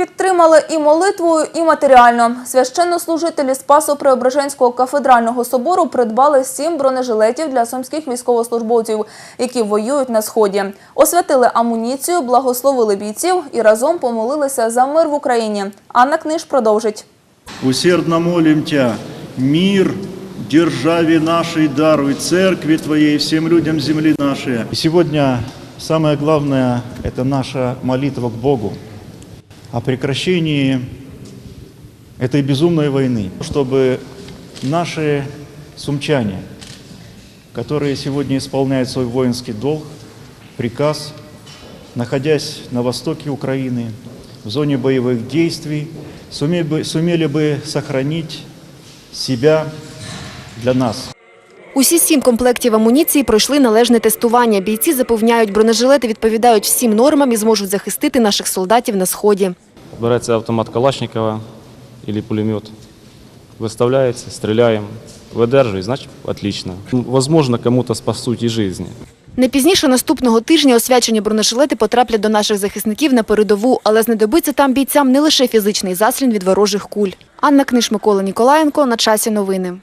Підтримали і молитвою, і матеріально. Священнослужителі Спасо-Преображенського кафедрального собору придбали сім бронежилетів для сумських військовослужбовців, які воюють на сході. Освятили амуніцію, благословили бійців і разом помолилися за мир в Україні. Анна Книж продовжить. Усердно молим Тя, мир державе нашей даруй, церкви Твоей, всем людям земли нашей. И сегодня самое главное – наша молитва к Богу о прекращении этой безумной войны, чтобы наши сумчане, которые сегодня исполняют свой воинский долг, приказ, находясь на востоке Украины, в зоне боевых действий, суме- бы- сумели бы сохранить себя для нас. Усі сім комплектів амуніції пройшли належне тестування. Бійці запевняють, бронежилети відповідають всім нормам і зможуть захистити наших солдатів на сході. Береться автомат Калашникова или пулемет, выставляется, стреляем, выдерживает, значит, отлично. Возможно, кому-то спасут и жизни. Не пізніше наступного тижня освячені бронежилети потраплять до наших захисників на передову, але знадобиться там бійцям не лише фізичний заслін від ворожих куль. Анна Книж, Микола Ніколаєнко. На часі новини.